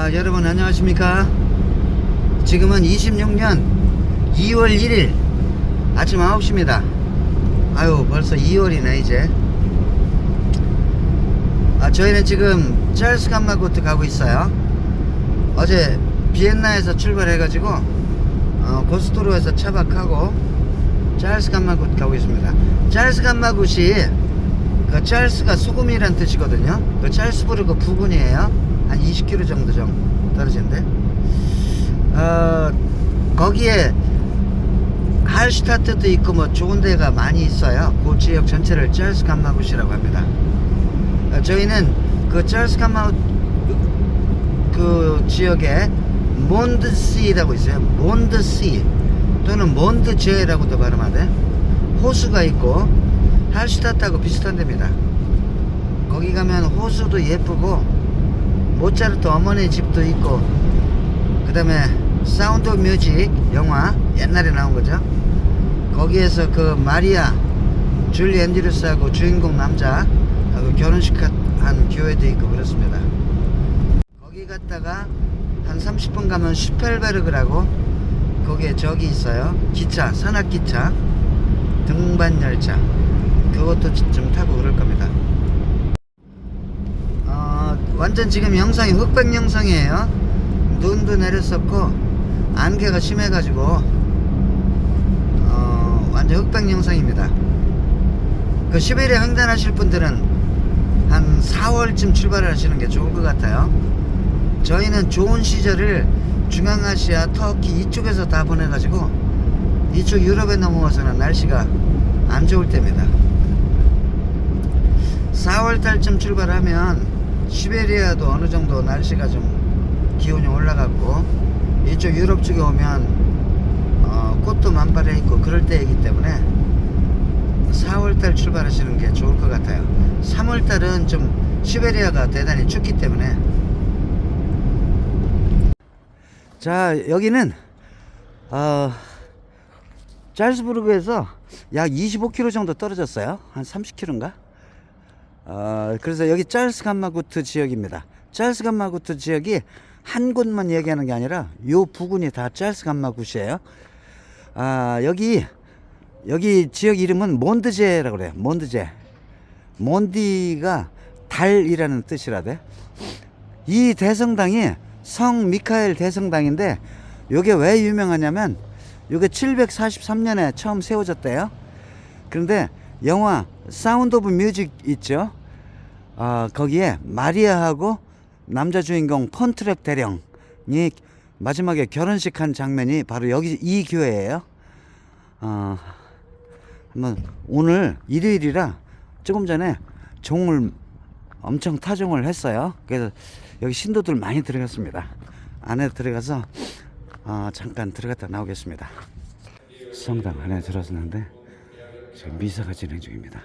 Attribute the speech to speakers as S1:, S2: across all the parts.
S1: 아, 여러분 안녕하십니까? 지금은 26년 2월 1일 아침 9시입니다. 아유, 벌써 2월이네, 이제. 아, 저희는 지금 찰스 감마고트 가고 있어요. 어제 비엔나에서 출발해 가지고, 어, 고스도로에서 차박하고, 찰스 감마굿 가고 있습니다. 찰스 감마굿이, 그 찰스가 소금이란 뜻이거든요. 그 찰스부르크 부근이에요. 한 20km 정도 좀 떨어진데. 어, 거기에 할슈타트도 있고 뭐 좋은 데가 많이 있어요. 그 지역 전체를 찰스 감마굿이라고 합니다. 어, 저희는 그 찰스 감마굿 그 지역에 몬드시라고 있어요. 몬드시 또는 몬드제라고도 발음하대. 호수가 있고 할슈타트하고 비슷한 데입니다. 거기 가면 호수도 예쁘고 모차르트 어머니 집도 있고 그 다음에 사운드 뮤직 영화 옛날에 나온 거죠. 거기에서 그 마리아 줄리 앤드루스하고 주인공 남자 하고 결혼식 한 교회도 있고 그렇습니다. 거기 갔다가 한 30분 가면 슈펠베르그라고 거기에 저기 있어요. 기차 산악기차 등반열차. 그것도 좀 타고 그럴 겁니다. 어, 완전 지금 영상이 흑백 영상이에요. 눈도 내렸었고 안개가 심해가지고 어, 완전 흑백 영상입니다. 그 시베리아 횡단하실 분들은 한 4월쯤 출발을 하시는 게 좋을 것 같아요. 저희는 좋은 시절을 중앙아시아, 터키 이쪽에서 다 보내가지고 이쪽 유럽에 넘어와서는 날씨가 안 좋을 때입니다. 4월 달쯤 출발하면 시베리아도 어느 정도 날씨가 좀 기온이 올라갔고 이쪽 유럽 쪽에 오면 어, 꽃도 만발해 있고 그럴 때이기 때문에 4월 달 출발하시는 게 좋을 것 같아요. 3월 달은 좀 시베리아가 대단히 춥기 때문에 자 여기는 어, 짤스부르크에서 약 25km 정도 떨어졌어요. 한 30km인가? 어, 그래서 여기 짤스 감마구트 지역입니다. 짤스 감마구트 지역이 한 곳만 얘기하는 게 아니라 요 부근이 다 짤스 감마굿이에요. 아, 여기 여기 지역 이름은 몬드제라고 그래요. 몬드제. 몬디가 달이라는 뜻이라대. 이 대성당이 성 미카엘 대성당인데 요게 왜 유명하냐면 요게 743년에 처음 세워졌대요. 그런데 영화 사운드 오브 뮤직 있죠? 아, 거기에 마리아하고 남자 주인공 폰트렉 대령이 마지막에 결혼식 한 장면이 바로 여기 이 교회예요. 어, 한번 오늘 일요일이라 조금 전에 종을 엄청 타종을 했어요. 그래서 여기 신도들 많이 들어갔습니다. 안에 들어가서 어, 잠깐 들어갔다 나오겠습니다. 성당 안에 들어섰는데 지금 미사가 진행 중입니다.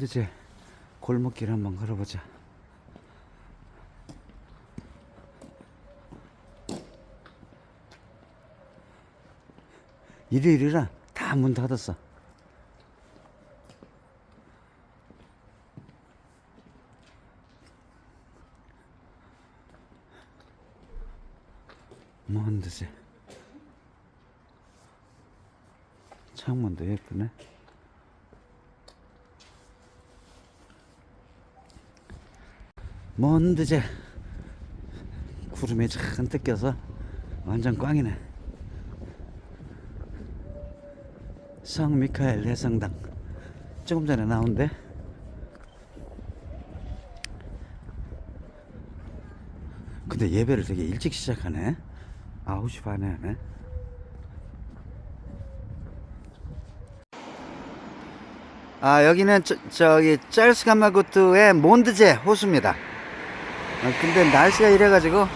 S1: 샌드제 골목길 한번 걸어보자. 이리 이리라 다 문 닫았어. 뭔데지? 구름이 잔뜩 껴서 완전 꽝이네. 성 미카엘 해성당 조금 전에 나온대. 근데 예배를 되게 일찍 시작하네. 9시 반에 하네. 아 여기는 저, 저기 짤스 감마구트의 몬드제 호수입니다. 아, 근데 날씨가 이래가지고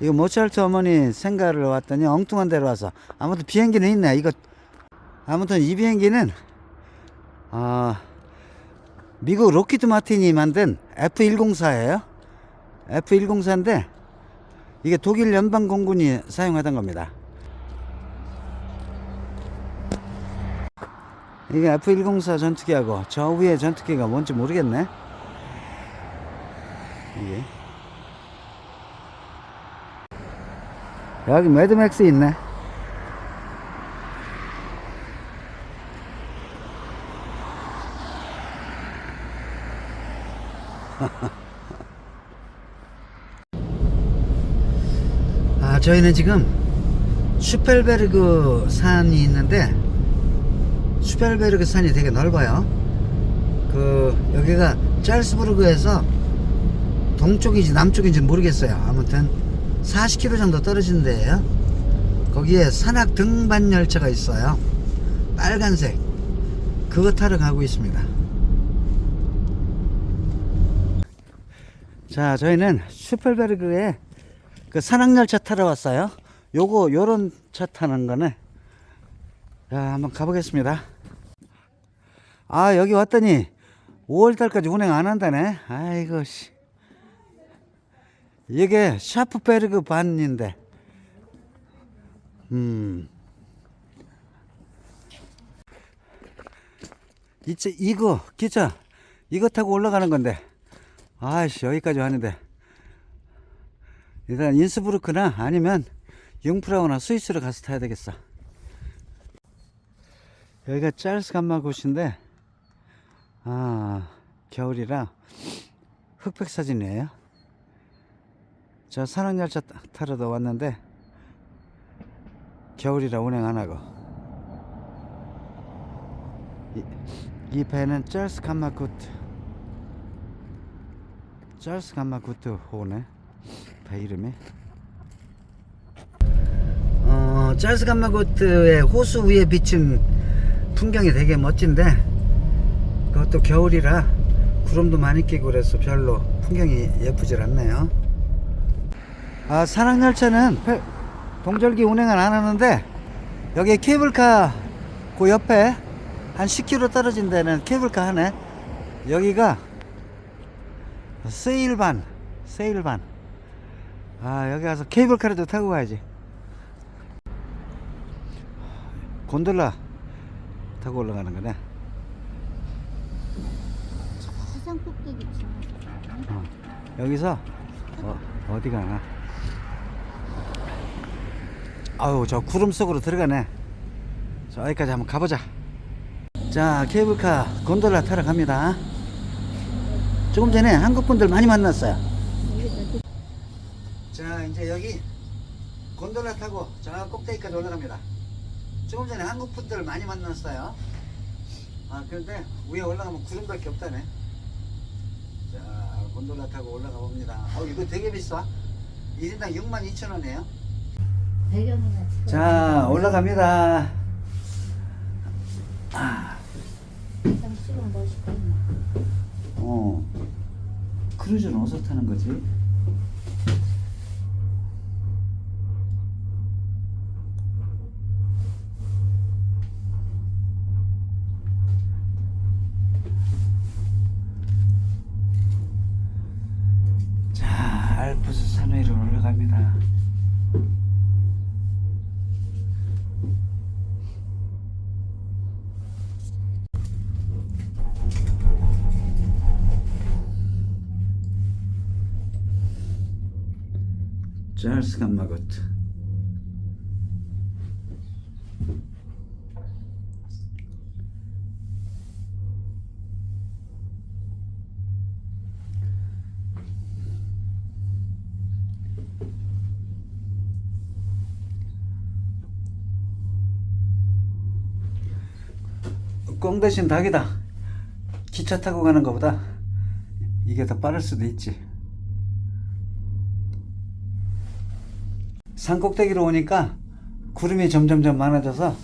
S1: 이거 모차르트 어머니 생가를 왔더니 엉뚱한 데로 와서 아무튼 비행기는 있네. 이거 아무튼 이 비행기는 아 미국 로키드 마틴이 만든 F104예요. F104인데 이게 독일 연방 공군이 사용하던 겁니다. 이게 F104 전투기하고 저 위에 전투기가 뭔지 모르겠네. 이게 여기 매드맥스 있네. 아, 저희는 지금 슈펠베르그 산이 있는데 슈펠베르그 산이 되게 넓어요. 그 여기가 짤스부르그에서 동쪽인지 남쪽인지 모르겠어요. 아무튼 40km 정도 떨어진 데예요. 거기에 산악 등반 열차가 있어요. 빨간색. 그거 타러 가고 있습니다. 자, 저희는 슈펠베르그에 그 산악 열차 타러 왔어요. 요거 요런 차 타는 거네. 자, 한번 가보겠습니다. 아, 여기 왔더니 5월 달까지 운행 안 한다네. 아이고 씨. 이게 샤프베르그 반인데. 음. 이제 이거 기차 이거 타고 올라가는 건데. 아이씨 여기까지 왔는데. 일단 인스부르크나 아니면 융프라우나 스위스로 가서 타야 되겠어. 여기가 짤스 감마굿인데 아 겨울이라 흑백 사진이에요. 저 산악열차 타- 타러도 왔는데 겨울이라 운행 안 하고 이, 이 배는 짤스 감마구트 짤스 감마구트 호네 배 이름이 어 짤스 감마구트의 호수 위에 비친 풍경이 되게 멋진데 그것도 겨울이라 구름도 많이 끼고 그래서 별로 풍경이 예쁘질 않네요. 아, 산악열차는 페- 동절기 운행은 안 하는데 여기 케이블카 그 옆에 한 10km 떨어진 데는 케이블카 하네 여기가 세일반 세일반. 아 여기 가서 케이블카라도 타고 가야지. 곤돌라 타고 올라가는 거네
S2: 수상 꼭대기 지나서
S1: 어. 여기서 어, 어디 가나? 아유 저 구름 속으로 들어가네. 자 여기까지 한번 가보자. 자 케이블카 곤돌라 타러 갑니다. 조금 전에 한국 분들 많이 만났어요. 자 이제 여기 곤돌라 타고 저 꼭대기까지 올라갑니다. 조금 전에 한국 분들 많이 만났어요. 아 그런데 위에 올라가면 구름밖에 없다네. 자, 곤돌라 타고 올라가 봅니다. 어, 이거 되게 비싸. 1인당 6만 2천 원이에요.
S2: 배경이나 찍어.
S1: 자, 올라갑니다.
S2: 찍으면 멋있겠네.
S1: 어. 크루즈는 어디서 타는 거지? 감마고트 꽁 대신 닭이다. 기차 타고 가는 것보다 이게 더 빠를 수도 있지 산 꼭대기로 오니까 구름이 점점점 많아져서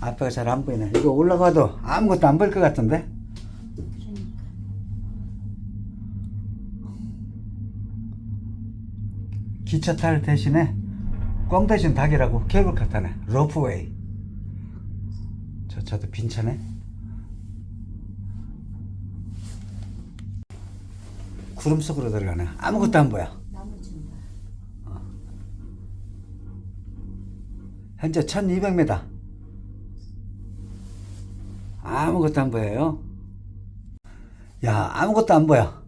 S1: 앞에가 잘 안 보이네. 이거 올라가도 아무것도 안 보일 것 같은데?
S2: 그러니까.
S1: 기차 탈 대신에 꽝 대신 닭이라고 케이블카 타네. 로프웨이. 저 차도 빈 차네. 구름 속으로 들어가네. 아무것도 안 보여. 현재 1200m. 아무것도 안 보여요. 야, 아무것도 안 보여.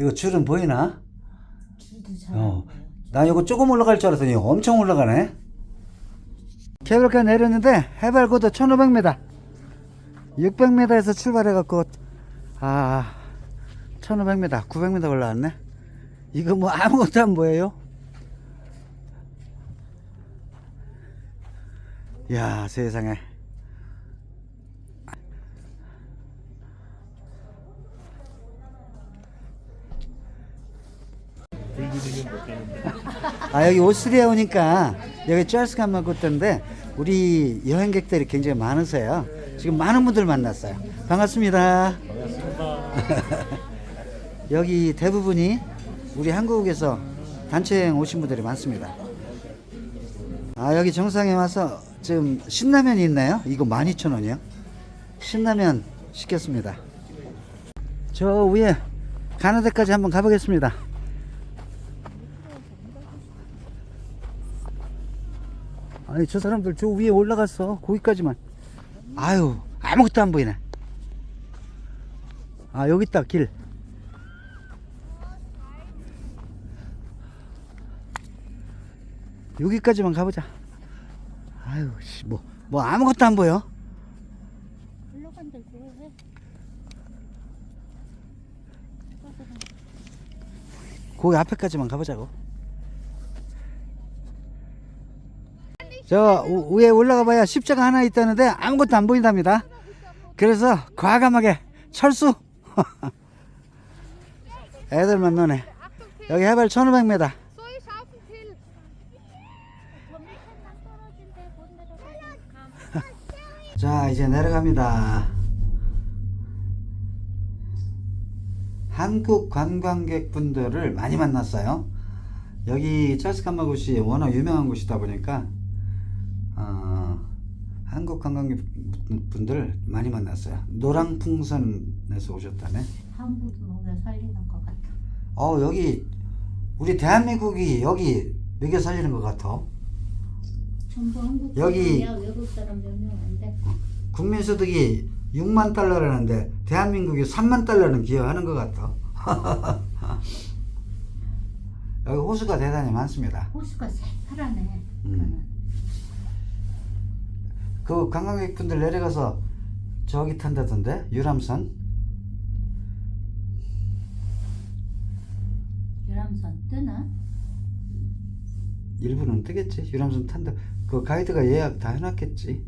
S1: 이거 줄은 보이나?
S2: 줄도 잘안
S1: 어.
S2: 보여.
S1: 나 이거 조금 올라갈 줄 알았더니 엄청 올라가네. 케이블카 내렸는데 해발 고도 1500m. 600m에서 출발해갖고, 아, 1500m, 900m 올라왔네. 이거 뭐 아무것도 안 보여요. 야 세상에. 아 여기 오스트리아 오니까 여기 찰스 감마고트인데 우리 여행객들이 굉장히 많으세요. 지금 많은 분들 만났어요. 반갑습니다. 여기 대부분이 우리 한국에서 단체 여행 오신 분들이 많습니다. 아 여기 정상에 와서 지금 신라면이 있나요? 이거 12,000원이요? 신라면 시켰습니다. 저 위에 가는 데까지 한번 가보겠습니다. 아니 저 사람들 저 위에 올라갔어 거기까지만 아유 아무것도 안 보이네 아 여기 있다 길 여기까지만 가보자 아유 씨뭐뭐 뭐 아무것도 안 보여. 거기 앞에까지만 가보자고. 저 우- 위에 올라가 봐야 십자가 하나 있다는데 아무것도 안 보인답니다. 그래서 과감하게 철수. 애들만 노네. 여기 해발 1500m. 자, 이제 내려갑니다. 한국 관광객 분들을 많이 만났어요. 여기 찰스 캄마굿이 워낙 유명한 곳이다 보니까 어, 한국 관광객 분들 많이 만났어요. 노랑풍선에서 오셨다네.
S2: 한국 먹여 살리는 것 같아.
S1: 어 여기 우리 대한민국이 여기 먹여 살리는 것 같아.
S2: 전부 한국
S1: 여기-
S2: 사람이야. 외국 사람 몇 명 안 돼.
S1: 국민소득이 6만 달러라는데 대한민국이 3만 달러는 기여하는 것 같아. 여기 호수가 대단히 많습니다.
S2: 호수가 새파랗네.
S1: 음.
S2: 그거는.
S1: 그 관광객분들 내려가서 저기 탄다던데 유람선.
S2: 유람선 뜨나?
S1: 일부는 뜨겠지. 유람선 탄다. 그 가이드가 예약 다 해놨겠지.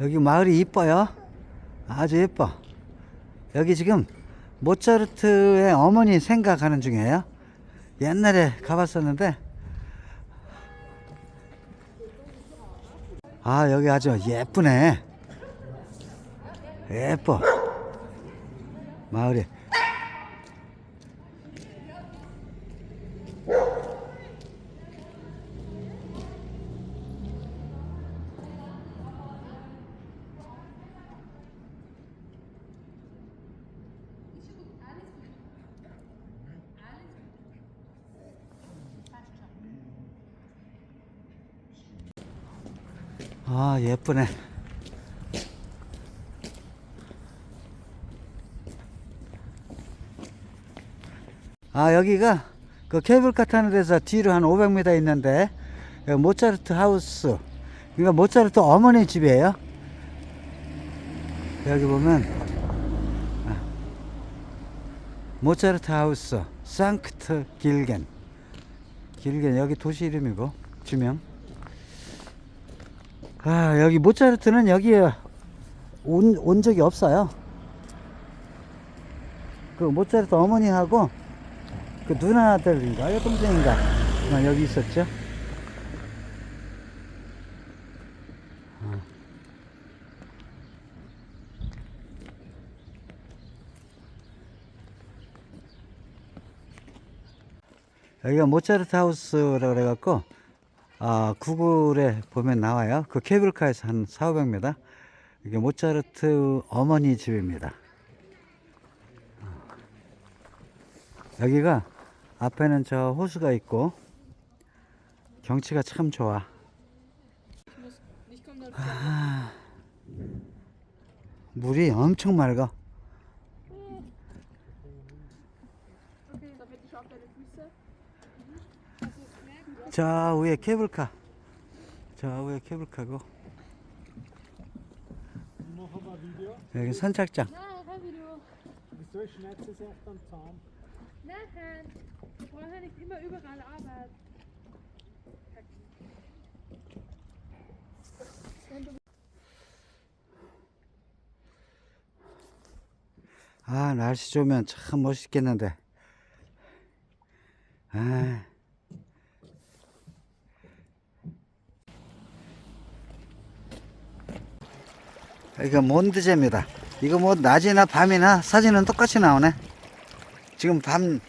S1: 여기 마을이 이뻐요. 아주 예뻐. 여기 지금 모차르트의 어머니 생각하는 중이에요. 옛날에 가봤었는데 아 여기 아주 예쁘네. 예뻐. 마을이. 아 예쁘네. 아 여기가 그 케이블카 타는 데서 뒤로 한 500m 있는데 여기 모차르트 하우스. 그러니까 모차르트 어머니 집이에요. 여기 보면 아, 모차르트 하우스 상크트 길겐. 길겐 여기 도시 이름이고 지명 아 여기 모차르트는 여기에 온, 온 적이 없어요 그 모차르트 어머니하고 그 누나들인가 여동생인가 아, 여기 있었죠 어. 여기가 모차르트 하우스라고 그래갖고 아, 구글에 보면 나와요. 그 케이블카에서 한 4, 500m. 이게 모차르트 어머니 집입니다. 여기가 앞에는 저 호수가 있고 경치가 참 좋아. 아, 물이 엄청 맑아. 저 위에 케이블카. 저 위에 케이블카고. 여기 선착장. 아, 날씨 좋으면 참 멋있겠는데. 아. 이거 몬드제입니다. 이거 뭐 낮이나 밤이나 사진은 똑같이 나오네. 지금 밤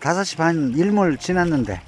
S1: 5시 반 일몰 지났는데.